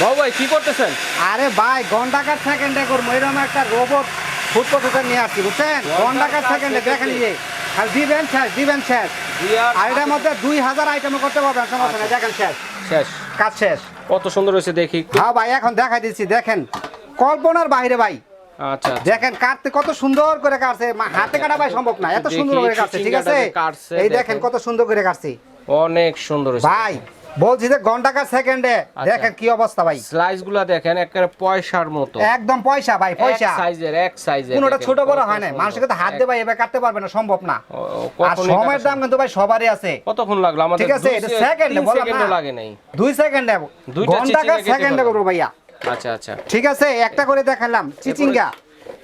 বাবু ভাই কি করতেছেন? আরে ভাই ঘন্টাকার সেকেন্ডে করব এরকম একটা রোবট ফুড নিয়ে আসছি বুঝছেন? ঘন্টাকার সেকেন্ডে দেখেন যে আর দিবেন শেষ দিবেন শেষ। আর এটার মধ্যে দুই হাজার আইটেমও করতে পারবেন সমস্যা নেই দেখেন শেষ। শেষ। কাজ শেষ। কত সুন্দর হয়েছে দেখি। হ্যাঁ ভাই এখন দেখাই দিচ্ছি দেখেন। কল্পনার বাইরে ভাই। আচ্ছা। আচ্ছা। দেখেন কাটতে কত সুন্দর করে কাটছে হাতে কাটা ভাই সম্ভব না এত সুন্দর করে কাটছে ঠিক আছে? এই দেখেন। কত সুন্দর করে কাটছে। অনেক সুন্দর ভাই বলছি যে ঘন্টাকার সেকেন্ডে আচ্ছা। দেখেন কি অবস্থা ভাই। স্লাইসগুলা দেখেন একেবারে পয়সার মতো। একদম পয়সা ভাই পয়সা। সাইজের এক সাইজের কোনোটা ছোট বড় হয় না মানুষের কাছে হাত দিয়ে ভাই এবার কাটতে পারবে না সম্ভব না। আর সময়ের দাম কিন্তু ভাই সবারই আছে। কতক্ষণ লাগল? আমাদের ঠিক আছে এটা সেকেন্ডে বললাম সেকেন্ডও না। লাগে নাই। দুই সেকেন্ডে দুইটা ঘন্টাকার চিচিঙ্গা কেটে সেকেন্ডে। করব ভাইয়া। আচ্ছা আচ্ছা। ঠিক আছে একটা করে দেখালাম চিচিঙ্গা।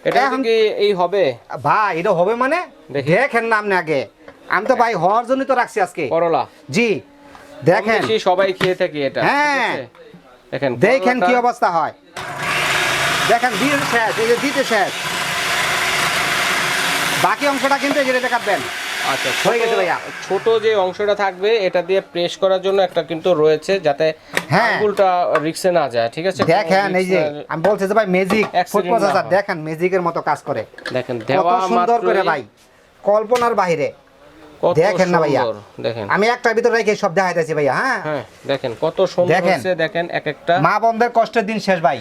এটা এখন- কি এই হবে? ভাই এটা হবে মানে? দেখি। দেখেন নাম না আগে। আমি তো ভাই হওয়ার জন্যই তো রাখছি আজকে। করলা। জি। দেখেন। সবাই খেয়ে থাকি এটা হ্যাঁ। দেখেন দেখেন কি অবস্থা হয়। দেখেন দিয়ে শেষ এই যে দিতে শেষ। বাকি অংশটা কিন্তু কাটবেন। আচ্ছা হয়ে গেছে ভাইয়া। ছোট যে অংশটা থাকবে এটা দিয়ে প্রেস করার জন্য একটা কিন্তু রয়েছে যাতে হ্যাঁ। আঙ্গুলটা রিক্সে না যায় ঠিক আছে? দেখেন এই যে আমি বলছি যে ভাই ম্যাজিক ফুড প্রসেসর দেখেন ম্যাজিকের মতো কাজ করে। দেখেন দেওয়া সুন্দর করে ভাই কল্পনার বাইরে। দেখেন না ভাইয়া। দেখেন। আমি একটার ভিতরে রেখে সব দেখাইতেছি ভাইয়া হ্যাঁ? হ্যাঁ দেখেন কত সুন্দর হচ্ছে দেখেন এক একটা মা বন্ধের কষ্টের দিন শেষ ভাই।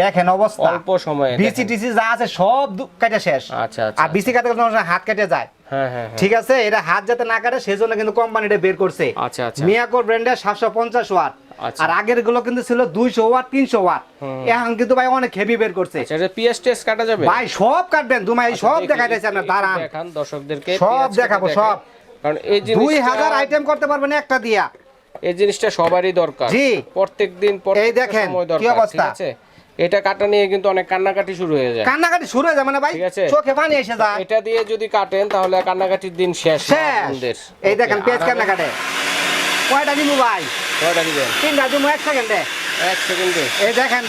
দেখেন অবস্থা। অল্প সময়ে বিসি টিসি যা আছে সব কেটে শেষ। আচ্ছা আচ্ছা আর বিসি কাটতে গেলে হাত কেটে যায়। হ্যাঁ হ্যাঁ। ঠিক আছে? এটা হাত যাতে না কাটে সেজন্য কিন্তু কোম্পানিটা বের করছে। আচ্ছা আচ্ছা। মিয়াকোর ব্র্যান্ডের সাতশো পঞ্চাশ ওয়াট। আচ্ছা। আর আগেরগুলো কিন্তু ছিল দুইশো ওয়াট তিনশো ওয়াট। এখন কিন্তু ভাই অনেক হেভি বের করছে। আচ্ছা এটা পিএস টেস্ট কাটা যাবে? ভাই সব কাটবেন। দুমাই আচ্ছা, সব দেখি, দেখাইতেছে আপনার দাঁড়ান। দেখান দর্শকদেরকে সব দেখাবো, সব। কারণ এই জিনিসটা হাজার আইটেম করতে পারবেন একটা দিয়া। এই জিনিসটা সবারই দরকার। জি। প্রত্যেক দিন এই দেখেন, কি অবস্থা? আছে? এটা কাটা নিয়ে কিন্তু অনেক কান্নাকাটি শুরু হয়ে যায়। কান্নাকাটি শুরু হয়ে যাবে না ভাই চোখে পানি এসে যায়। এটা দিয়ে যদি কাটেন তাহলে কান্নাকাটির দিন শেষ শেষ। এই দেখেন পেঁয়াজ আর কান্নাকাটে। কয়টা দিব ভাই? কয়টা দিবেন তিনটা দিব এক সেকেন্ডে। এক সেকেন্ডে। এই দেখেন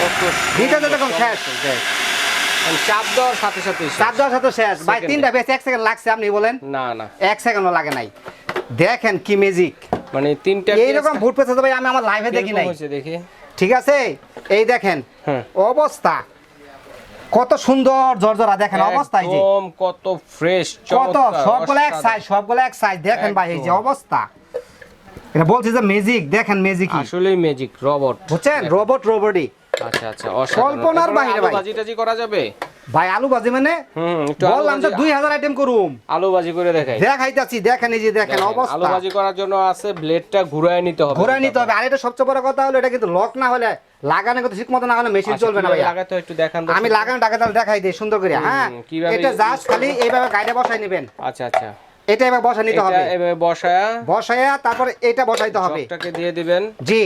কত দিতে তো দেখুন শেষ। দেখ। চাপ দেওয়ার সাথে সাথে। দেওয়ার সাথে শেষ। ভাই Second তিনটা বেশ এক সেকেন্ড লাগছে আপনি বলেন? না না। এক সেকেন্ডও লাগে নাই। দেখেন কি ম্যাজিক মানে তিনটা এইরকম ভুট পেছে ভাই আমি আমার লাইভে দেখি নাই। দেখি। ঠিক আছে? এই দেখেন হ্যাঁ। অবস্থা। কত সুন্দর জর্জরা দেখেন অবস্থা এই যে। কত ফ্রেশ কত সবগুলো এক সাইজ সবগুলো এক সাইজ দেখেন ভাই এই যে অবস্থা। এটা বলছি যে ম্যাজিক দেখেন ম্যাজিকই আসলেই ম্যাজিক রোবট বুঝছেন? রোবট রোবটই আচ্ছা আচ্ছা কল্পনার বাইরে ভাই। ভাজি টাজি করা যাবে? ভাই আলু ভাজি মানে হুম বললাম দুই হাজার আইটেম করুম। আলু ভাজি করে দেখাই। দেখাইতাছি দেখেন এই যে দেখেন আলু অবস্থা। ভাজি করার জন্য আছে ব্লেডটা ঘুরায় নিতে হবে ঘোরা নিতে হবে। আর এটা সবচেয়ে বড় কথা হলো এটা কিন্তু লক না হলে লাগানো কিন্তু ঠিক মতো না হলে মেশিন আচ্ছা, চলবে না লাগাতে একটু দেখান আমি লাগানো টাকা তাহলে দেখাই দিই সুন্দর করে। হ্যাঁ কীভাবে এটা জাস্ট খালি এইভাবে গাইডে বসাই নেবেন। আচ্ছা আচ্ছা। এটা এবার বসাই নিতে হবে। এভাবে বসায়া বসাইয়া তারপরে এটা বসাইতে হবে। দিয়ে দিবেন। জি।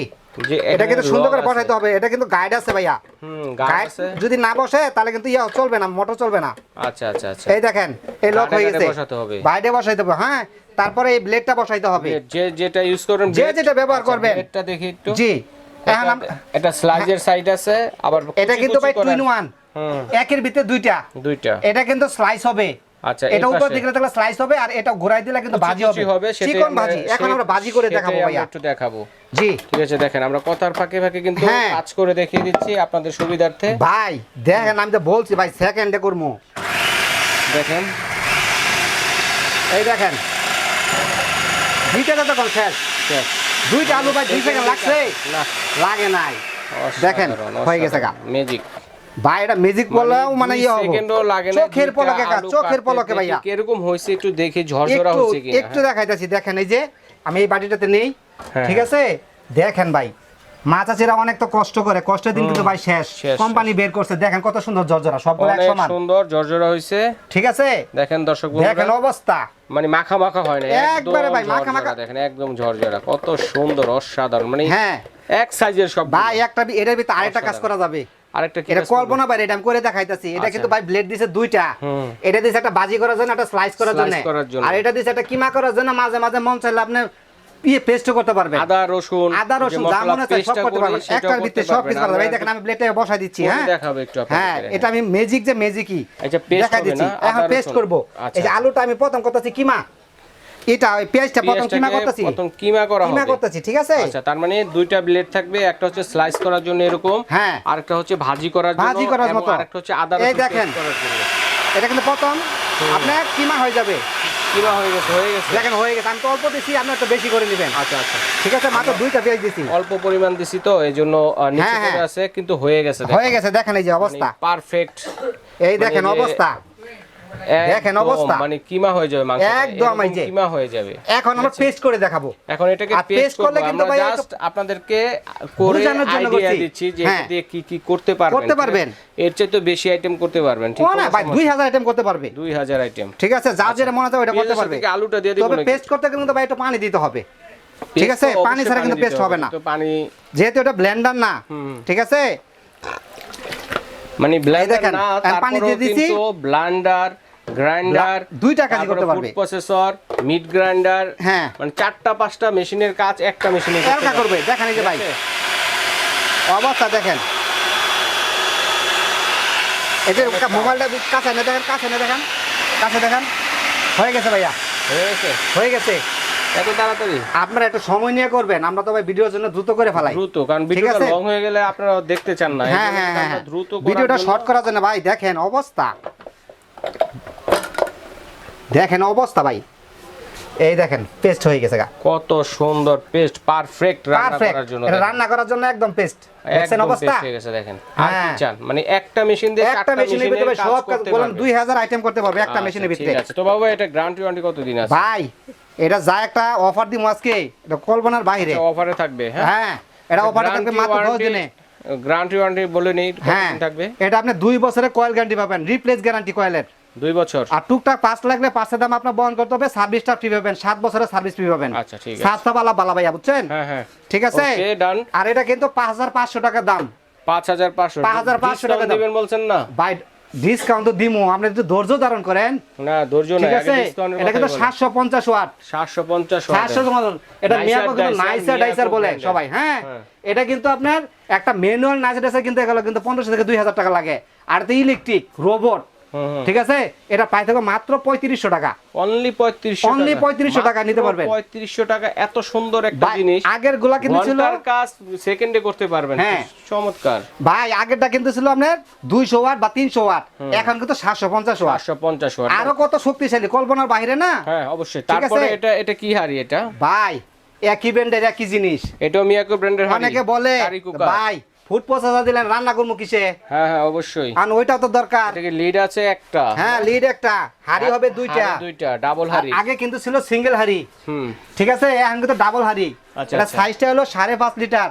এটা কিন্তু সুন্দর করে বসাইতে হবে এটা কিন্তু গাইড আছে ভাইয়া। হুম গাইড আছে। যদি না বসে তাহলে কিন্তু ইয়া চলবে না মোটর চলবে না। আচ্ছা আচ্ছা আচ্ছা। এই দেখেন এই লক হয়ে গেছে। বসাতে হবে। বাইরে বসাইতে হবে হ্যাঁ? তারপরে এই ব্লেডটা বসাইতে হবে। যে যেটা ইউজ করবেন যে যেটা ব্যবহার আচ্ছা, করবেন। blade টা দেখি একটু। জি। এখন এটা- স্লাইজের সাইড আছে আবার এটা কিন্তু ভাই টু ইন ওয়ান হুম। একের ভিতরে দুইটা। দুইটা। এটা কিন্তু স্লাইস হবে। আচ্ছা এটা উপর দিকে থাকলে স্লাইস হবে আর এটা ঘোরাই দিলে কিন্তু ভাজি হবে। চিকন ভাজি এখন আমরা ভাজি করে দেখাবো ভাইয়া। একটু দেখাবো। জি। ঠিক আছে দেখেন আমরা কথার ফাঁকে ফাঁকে কিন্তু হ্যাঁ। কাজ করে দেখিয়ে দিচ্ছি আপনাদের সুবিধার্থে। ভাই দেখেন আমি তো বলছি ভাই সেকেন্ডে করব। দেখেন। এই দেখেন। দুইটা তখন শেষ। শেষ। দুইটা আলু ভাই দুই সেকেন্ড লাগছে? না। লাগে নাই। দেখেন, হয়ে গেছে গা। ম্যাজিক ভাই এটা ম্যাজিক বললেও মানে ইয়ে হবে। সেকেন্ডও লাগে না চোখের পলকে চোখের পলকে ভাইয়া। কীরকম হয়েছে একটু দেখি ঝরঝরা হচ্ছে কিনা? একটু দেখাইতেছি দেখেন এই যে আমি এই বাটিটাতে নেই হ্যাঁ। ঠিক আছে? দেখেন ভাই মা চাচিরা অনেক তো কষ্ট করে কষ্টের দিন কিন্তু ভাই শেষ। কোম্পানি বের করছে দেখেন কত সুন্দর জর্জরা সবগুলো এক সমান সুন্দর ঝরঝরা হয়েছে। ঠিক আছে? দেখেন দর্শক দেখেন অবস্থা। মানে মাখা মাখা হয় না একবারে ভাই, মাখা মাখা। দেখেন একদম ঝরঝরা কত সুন্দর অসাধারণ মানে হ্যাঁ। এক সাইজের সব ভাই একটা এটার ভিতরে আরেকটা কাজ করা যাবে। আরেকটা এটা কল্পনা বাইরে এটা আমি করে দেখাইতাছি। এটা আচ্ছা। কিন্তু ভাই ব্লেড দিছে দুইটা। এটা দিছে একটা বাজি করার জন্য একটা স্লাইস করার জন্য। আর এটা দিছে একটা কিমা করার জন্য মাঝে মাঝে মন চাইলে আপনি ইয়ে পেস্ট করতে পারবেন। আদা রসুন আদা রসুন যা মনে সব করতে পারবেন। সেটাও একটার ভিতরে সব কিছু এই দেখেন আমি প্লেটে বসাই দিচ্ছি হ্যাঁ? দেখাবো একটু। হ্যাঁ এটা আমি ম্যাজিক যে ম্যাজিকই আচ্ছা, দেখাই দিচ্ছি। না? এখন পেস্ট। করব। এই যে আচ্ছা। আলুটা আমি প্রথম করতেছি কিমা? এটা ওই পেঁয়াজটা প্রথম কিমা করতেছি? প্রথম কিমা করা কিমা করতেছি ঠিক আছে? আচ্ছা তার মানে দুইটা ব্লেড থাকবে একটা হচ্ছে স্লাইস করার জন্য এরকম হ্যাঁ। আর একটা হচ্ছে ভাজি করার জন্য ভাজি করার মতো। আরেকটা হচ্ছে আদা এই দেখেন। এটা কিন্তু প্রথম। আপনার কিমা হয়ে যাবে। কিমা হয়ে গেছে হয়ে গেছে। দেখেন হয়ে গেছে। আমি তো অল্প দিছি আপনি একটু বেশি করে নেবেন। আচ্ছা আচ্ছা। ঠিক আছে মাত্র দুইটা পেঁয়াজ দিছি। অল্প পরিমাণ দিছি তো এই জন্য আহ, নিচে হ্যাঁ, পড়ে হ্যাঁ। আছে কিন্তু হয়ে গেছে হয়ে গেছে দেখেন এই যে অবস্থা। পারফেক্ট এই দেখেন মানে অবস্থা। দেখেন অবস্থা। মানে কিমা হয়ে যাবে মাংস একদম এই যে। কিমা হয়ে যাবে। এখন আমরা পেস্ট করে দেখাবো। এখন এটাকে পেস্ট করলে কিন্তু ভাই জাস্ট আপনাদেরকে করে আইডিয়া দিচ্ছি যে হ্যাঁ। এটা দিয়ে কি কি করতে পারবেন করতে পারবেন। এর চেয়ে তো বেশি আইটেম করতে পারবেন ঠিক না ভাই দুই হাজার আইটেম করতে পারবে। দুই হাজার আইটেম ঠিক আছে যা যেটা মনে হয় ওটা করতে পারবে। আলুটা দিয়ে দিব তবে পেস্ট করতে গেলে কিন্তু ভাই একটু পানি দিতে হবে। ঠিক আছে? পানি ছাড়া কিন্তু পেস্ট হবে না। তো পানি যেহেতু এটা ব্লেন্ডার না। ঠিক আছে? মানে ব্লেন্ডার না আর পানি দিয়ে দিছি। কিন্তু ব্লান্ডার গ্রাইন্ডার দুইটা কাজই করতে পারবে। প্রসেসর মিট গ্রাইন্ডার হ্যাঁ। মানে চারটা পাঁচটা মেশিনের কাজ একটা মেশিনে হালকা করবে দেখেন এই যে ভাই। অবস্থা দেখেন। এই যে মোবাইলটা কাছে এনে দেখেন কাছে এনে দেখেন কাছে দেখেন। হয়ে গেছে ভাইয়া। হয়ে গেছে? হয়ে গেছে। এত তাড়াতাড়ি? আপনারা একটু সময় নিয়ে করবেন আমরা তো ভাই ভিডিওর জন্য দ্রুত করে ফেলাই। দ্রুত কারণ ভিডিওটা লং হয়ে গেলে আপনারা দেখতে চান না। হ্যাঁ হ্যাঁ হ্যাঁ। দ্রুত ভিডিওটা শর্ট করার জন্য ভাই দেখেন অবস্থা। দেখেন অবস্থা ভাই। এই দেখেন পেস্ট হয়ে গেছে গা। কত সুন্দর পেস্ট পারফেক্ট রান্না করার জন্য এটা রান্না করার জন্য একদম পেস্ট একদম অবস্থা? হয়ে গেছে দেখেন। আর কি হ্যাঁ। চান? মানে একটা মেশিন দিয়ে একটা মেশিনের ভিতরে সব কাজ বলেন পারবে। দুই হাজার আইটেম করতে পারবে একটা আচ্ছা, মেশিনের ভিতরে। ঠিক আছে। তো বাবা এটা গ্যারান্টি ওয়ারেন্টি কতদিন আছে? ভাই এটা যা একটা অফার দিব আজকে এটা কল্পনার বাইরে। অফারে থাকবে হ্যাঁ? হ্যাঁ এটা অফারে থাকবে মাত্র দশ দিনে। গ্যারান্টি ওয়ারেন্টি বলে নেই হ্যাঁ থাকবে? এটা আপনি দুই বছরের কয়েল গ্যারান্টি পাবেন রিপ্লেস গ্যারান্টি কয়েলের দুই বছর। আর টুকটাক পাঁচ লাগলে পাঁচের দাম আপনার বহন করতে হবে সার্ভিসটা ফ্রি পাবেন সাত বছরের সার্ভিস ফ্রি পাবেন। আচ্ছা, ঠিক আছে। সাতটা বালা বালা ভাইয়া বুঝছেন? হ্যাঁ হ্যাঁ। ঠিক আছে? ডান আর এটা কিন্তু পাঁচ হাজার পাঁচশো টাকার দাম। পাঁচ হাজার পাঁচশো। 5,500 টাকা দাম। দিবেন বলছেন না? বাই ডিসকাউন্ট তো দিমু। আপনি যদি ধৈর্য ধারণ করেন। না ধৈর্য না ঠিক আছে? এটা কিন্তু সাতশো পঞ্চাশ ওয়াট। এটা মিয়াকো কিন্তু নাইসার ডাইসার বলে সবাই হ্যাঁ? হ্যাঁ। এটা কিন্তু আপনার একটা ম্যানুয়াল নাইসার ডাইসার কিনতে গেলে কিন্তু পনেরোশো থেকে দুই হাজার টাকা লাগে। আর তো ইলেকট্রিক রোবট ঠিক আছে? এটা পাই থাকবে মাত্র পঁয়ত্রিশশো টাকা। অনলি পঁয়ত্রিশশো Only 3500 টাকা নিতে পারবেন। পঁয়ত্রিশশো টাকা এত সুন্দর একটা জিনিস। আগেরগুলা কিন্তু ছিল কাজ সেকেন্ডে করতে পারবেন। হ্যাঁ। চমৎকার। ভাই আগেরটা কিন্তু ছিল আপনার দুইশো ওয়াট বা তিনশো ওয়াট। এখন কিন্তু সাতশো পঞ্চাশ ওয়াট। পাঁচশো পঞ্চাশ ওয়াট। আরও কত শক্তিশালী কল্পনার বাইরে না? হ্যাঁ অবশ্যই। তারপরে এটা এটা কি হারি এটা? ভাই একই ব্র্যান্ডের একই জিনিস। এটাও মিয়াকো ব্র্যান্ডের অনেকে বলে ভাই ফুড প্রসেসর দিলেন রান্না করব কিসে? হ্যাঁ হ্যাঁ অবশ্যই। আর ওইটাও তো দরকার। লিড আছে একটা? হ্যাঁ লিড একটা। হাড়ি হবে দুইটা। দুইটা ডাবল হাড়ি। আগে কিন্তু ছিল সিঙ্গেল হাড়ি। হুম। ঠিক আছে? এখন কিন্তু ডাবল হাড়ি। আচ্ছা, এটা আচ্ছা। সাইজটা হলো সাড়ে পাঁচ লিটার।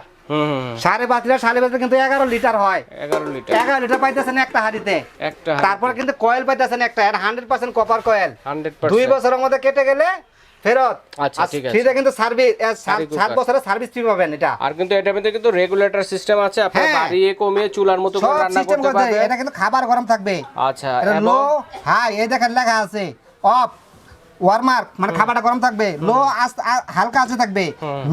সাড়ে পাঁচ লিটার সাড়ে পাঁচ কিন্তু এগারো লিটার হয়। এগারো লিটার। এগারো লিটার পাইতেছেন একটা হাড়িতে। একটা তারপরে কিন্তু কয়েল পাইতেছেন একটা hundred percent copper coil hundred দুই বছরের মধ্যে কেটে গেলে ফেরত। আচ্ছা, ঠিক আছে। ফ্রিতে কিন্তু সার্ভিস হাঁড়ি সাত বছরের সার্ভিস ফ্রি পাবেন এটা। আর কিন্তু এটার মধ্যে কিন্তু রেগুলেটর সিস্টেম আছে আপনি হ্যাঁ। বাড়িয়ে কমিয়ে চুলার মতো করে রান্না করতে পারবেন। এটা কিন্তু খাবার গরম থাকবে। আচ্ছা এটা লো হাই এই দেখেন লেখা আছে। অফ ওয়ার্মার মানে খাবারটা গরম থাকবে লো হালকা আছে থাকবে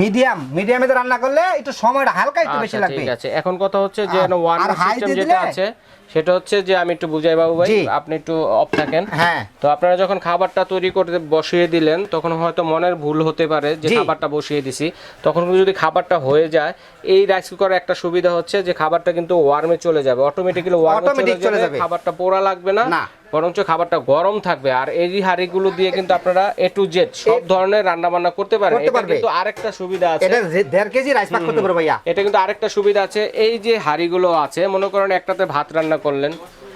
মিডিয়াম মিডিয়ামে রান্না করলে একটু সময়টা হালকা একটু বেশি আচ্ছা, লাগবে। ঠিক আছে। এখন কথা হচ্ছে যে ওয়ান সিস্টেম যেটা আছে সেটা হচ্ছে যে আমি একটু বুঝাই বাবু ভাই আপনি একটু অফ থাকেন। হ্যাঁ। তো আপনারা যখন খাবারটা তৈরি করতে বসিয়ে দিলেন তখন হয়তো মনের ভুল হতে পারে যে খাবারটা বসিয়ে দিছি। তখন যদি খাবারটা হয়ে যায় এই রাইস কুকারের একটা সুবিধা হচ্ছে যে খাবারটা কিন্তু ওয়ার্মে চলে যাবে। অটোমেটিক্যালি ওয়ার্মে চলে যাবে। খাবারটা পোড়া লাগবে না। বরঞ্চ খাবারটা গরম থাকবে। আর এই হাঁড়িগুলো দিয়ে কিন্তু আপনারা এ টু জেড সব ধরনের রান্না বান্না করতে পারেন। এটা কিন্তু আরেকটা সুবিধা আছে। এটা যে- দেড় কেজি রাইস পাক করতে পারবে ভাইয়া। এটা কিন্তু আরেকটা সুবিধা আছে। এই যে হাঁড়িগুলো আছে মনে করেন একটাতে ভাত রান্না করলেন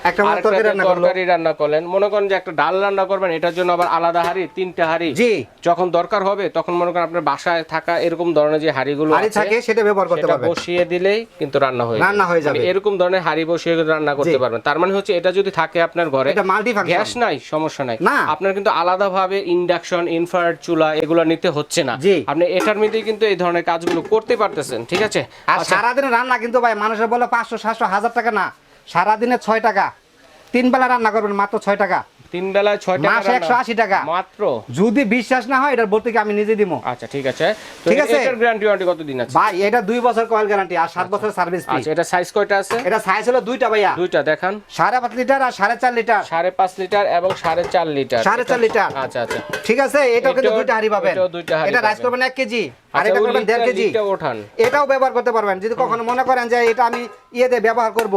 একটা তরকারি রান্না করল। তরকারি রান্না করলেন। মনে করেন যে একটা ডাল রান্না করবেন এটার জন্য আবার আলাদা হাঁড়ি তিনটা হাঁড়ি। জি। যখন দরকার হবে তখন মনে করেন আপনার বাসায় থাকা এরকম ধরনের যে হাঁড়িগুলো হাড়ি থাকে সেটা ব্যবহার করতে সেটা বসিয়ে দিলেই কিন্তু রান্না হয়ে রান্না হয়ে যাবে। মানে এরকম ধরনের হাঁড়ি বসিয়ে রান্না করতে পারবেন। তার মানে হচ্ছে এটা যদি থাকে আপনার ঘরে এটা মাল্টি গ্যাস নাই সমস্যা নাই। আপনার কিন্তু আলাদাভাবে ইন্ডাকশন ইনফ্রারেড চুলা এগুলো নিতে হচ্ছে না। আপনি এটার মধ্যেই কিন্তু এই ধরনের কাজগুলো করতে পারতেছেন ঠিক আছে? আর আচ্ছা। রান্না কিন্তু ভাই মানুষের বলে পাঁচশো সাতশো হাজার টাকা না। সারাদিনে ছয় টাকা। তিন বেলা রান্না করবেন মাত্র ছয় টাকা। তিন বেলায় ছয় টাকা মাসে একশো আশি টাকা। মাত্র? যদি বিশ্বাস না হয় এটার বলতে কি আমি নিজে দিব আচ্ছা ঠিক আছে। তো ঠিক আছে? এটার গ্যারান্টি ওয়ারেন্টি কত দিন আছে? ভাই এটা দুই বছর কয়েল গ্যারান্টি আর সাত বছর সার্ভিস ফ্রি আচ্ছা এটা সাইজ কয়টা আছে? এটা সাইজ হলো দুইটা ভাইয়া। দুইটা দেখান। সাড়ে পাঁচ লিটার আর সাড়ে চার লিটার। সাড়ে পাঁচ লিটার এবং সাড়ে চার লিটার। সাড়ে চার লিটার। আচ্ছা আচ্ছা। ঠিক আছে? এটাও কিন্তু দুইটা হাড়ি পাবেন। এটাও দুইটা হাঁড়ি এটা রাইস করবেন এক কেজি। আর আচ্ছা এটা করবেন দেড় লিটার- কেজি। ওঠান। এটাও ব্যবহার করতে পারবেন। যদি কখনো মনে করেন যে এটা আমি ইয়েতে ব্যবহার করব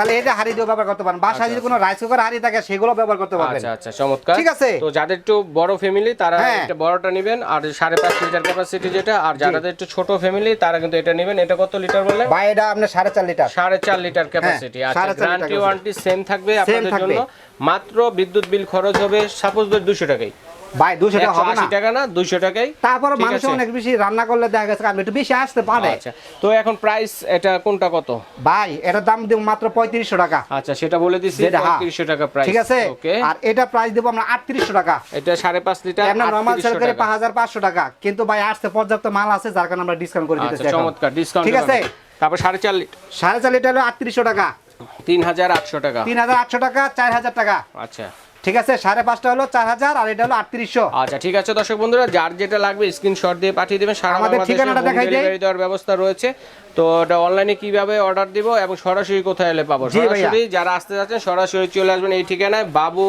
তাহলে এটা হাড়ি দিয়েও ব্যবহার করতে পারেন। বাসায় যদি কোনো রাইস কুকার হাড়ি থাকে সেগুলো ব্যবহার করতে পারবেন। আচ্ছা আচ্ছা চমৎকার। ঠিক আছে। তো যাদের একটু বড় ফ্যামিলি তারা হ্যাঁ। এটা বড়টা নেবেন আর সাড়ে পাঁচ লিটার ক্যাপাসিটি যেটা আর যাদের একটু ছোট ফ্যামিলি তারা কিন্তু এটা নেবেন। এটা কত লিটার বললেন বা এটা আপনার সাড়ে চার লিটার। সাড়ে চার লিটার ক্যাপাসিটি আচ্ছা গ্যারান্টি ওয়ারেন্টি সেম থাকবে আপনাদের জন্য। মাত্র বিদ্যুৎ বিল খরচ হবে সাপোজ দুশো টাকাই। ভাই দুশো টাকা হবে না। টাকা না দুশো টাকাই। তারপর মানুষ অনেক বেশি রান্না করলে দেখা গেছে আমি একটু বেশি আসতে পারে। আচ্ছা তো এখন প্রাইস এটা কোনটা কত? ভাই এটার দাম দিব মাত্র পঁয়ত্রিশশো টাকা। আচ্ছা সেটা বলে দিছি যেটা, হ্যাঁ। পঁয়ত্রিশশো টাকা প্রাইস ঠিক আছে? ওকে আর এটা প্রাইস দেবো আমরা আটত্রিশশো টাকা। এটা সাড়ে পাঁচ লিটার আপনার নর্মাল সেল করে টাকা। পাঁচ হাজার পাঁচশো টাকা। কিন্তু ভাই আসতে পর্যাপ্ত মাল আছে যার কারণে আমরা ডিসকাউন্ট করে আচ্ছা দিতেছি এখন। চমৎকার ডিসকাউন্ট ঠিক আছে? তারপর সাড়ে চার লিটার সাড়ে চার লিটার হলো আটত্রিশশো টাকা। তিন হাজার আটশো টাকা। তিন হাজার আটশো টাকা চার হাজার টাকা। আচ্ছা। ঠিক আছে সাড়ে পাঁচটা হলো চার হাজার আর এটা হলো আটত্রিশশো। আচ্ছা ঠিক আছে দর্শক বন্ধুরা যার যেটা লাগবে স্ক্রিনশট দিয়ে পাঠিয়ে দেবেন। সারা আমাদের ঠিকানাটা দেখাই দেওয়ার ব্যবস্থা রয়েছে। তো এটা অনলাইনে কীভাবে অর্ডার দিব এবং সরাসরি কোথায় এলে পাবো? সরাসরি যারা আসতে যাচ্ছেন সরাসরি চলে আসবেন এই ঠিকানায়। Babu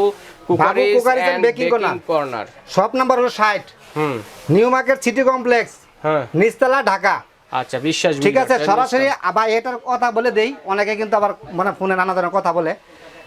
and baking corner shop number হলো ষাট। হুম। New market city complex. হ্যাঁ। নিচতলা ঢাকা। আচ্ছা বিশ্বাস ঠিক আছে সরাসরি আবার এটার কথা বলে দেই। অনেকে কিন্তু আবার মানে ফোনে নানা ধরনের কথা বলে।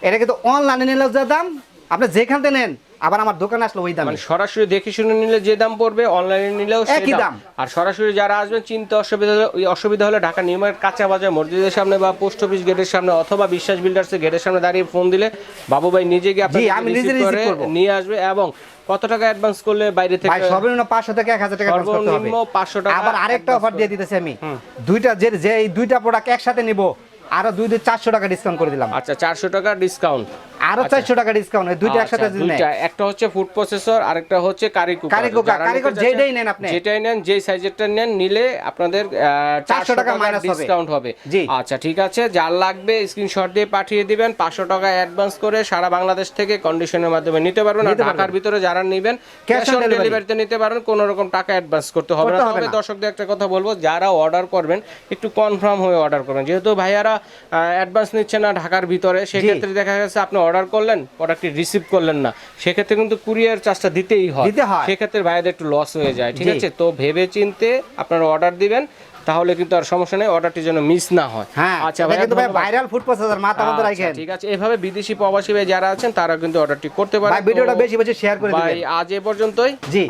এটা কিন্তু অনলাইনে নিলেও যে দাম আপনি যেখান থেকে নেন আবার আমার দোকানে আসলে ওই দাম। মানে সরাসরি দেখে শুনে নিলে যে দাম পড়বে অনলাইনে নিলেও একই দাম। আর সরাসরি যারা আসবেন চিন্তা অসুবিধা হলে অসুবিধা হলে ঢাকা নিউ মার্কেট কাঁচা বাজার মসজিদের সামনে বা পোস্ট অফিস গেটের সামনে অথবা বিশ্বাস বিল্ডার্সের গেটের সামনে দাঁড়িয়ে ফোন দিলে বাবু ভাই নিজে গিয়ে আপনাকে আমি নিজে করে নিয়ে আসবে এবং কত টাকা অ্যাডভান্স করলে বাইরে ভাই থেকে সর্বনিম্ন পাঁচশো থেকে এক হাজার টাকা advance করতে হবে। সর্বনিম্ন 500 টাকা আবার আরেকটা অফার দিয়ে দিতেছি আমি। দুইটা যে যে এই দুইটা প্রোডাক্ট একসাথে নিব আরও দুই দুই চারশো টাকা ডিসকাউন্ট করে দিলাম। আচ্ছা চারশো টাকা ডিসকাউন্ট আরও চারশো টাকা ডিসকাউন্ট এই দুইটা একসাথে যদি আচ্ছা, একটা হচ্ছে ফুড প্রসেসর আরেকটা হচ্ছে curry cooker curry cooker, curry cooker যেটাই নেন আপনি। যেটাই নেন যেই সাইজেরটা নেন নিলে আপনাদের চারশো টাকা টাকা minus হবে। ডিসকাউন্ট হবে। আচ্ছা ঠিক আছে যার লাগবে স্ক্রিনশট দিয়ে পাঠিয়ে দিবেন পাঁচশো টাকা অ্যাডভান্স করে সারা বাংলাদেশ থেকে কন্ডিশনের মাধ্যমে নিতে পারবেন। আর ঢাকার ভিতরে যারা নেবেন ক্যাশ অন ডেলিভারিতে নিতে পারেন কোনো রকম টাকা অ্যাডভান্স করতে হবে না। তবে দর্শকদের একটা কথা বলব যারা অর্ডার করবেন একটু কনফার্ম হয়ে অর্ডার করবেন। যেহেতু ভাইয়ারা অ্যাডভান্স নিচ্ছে না ঢাকার ভিতরে সেক্ষেত্রে দেখা গেছে আপনি অর্ডার করলেন প্রোডাক্টটি রিসিভ করলেন না। সেক্ষেত্রে কিন্তু কুরিয়ার চার্জটা দিতেই হয়। দিতে হয়। সেক্ষেত্রে ভাইয়াদের একটু লস হয়ে যায় ঠিক আছে? তো ভেবে চিনতে আপনারা অর্ডার দিবেন তাহলে কিন্তু আর সমস্যা নেই অর্ডারটি যেন মিস না হয়। হ্যাঁ আচ্ছা ভাই কিন্তু ভাই ভাইরাল ফুড প্রসেসর মাথা মধ্যে আচ্ছা, রাখেন। ঠিক আছে। এভাবে বিদেশি প্রবাসী ভাই যারা আছেন তারা কিন্তু অর্ডারটি করতে পারে ভাই ভিডিওটা বেশি বেশি শেয়ার করে দিবেন। ভাই আজ এ পর্যন্তই। জি।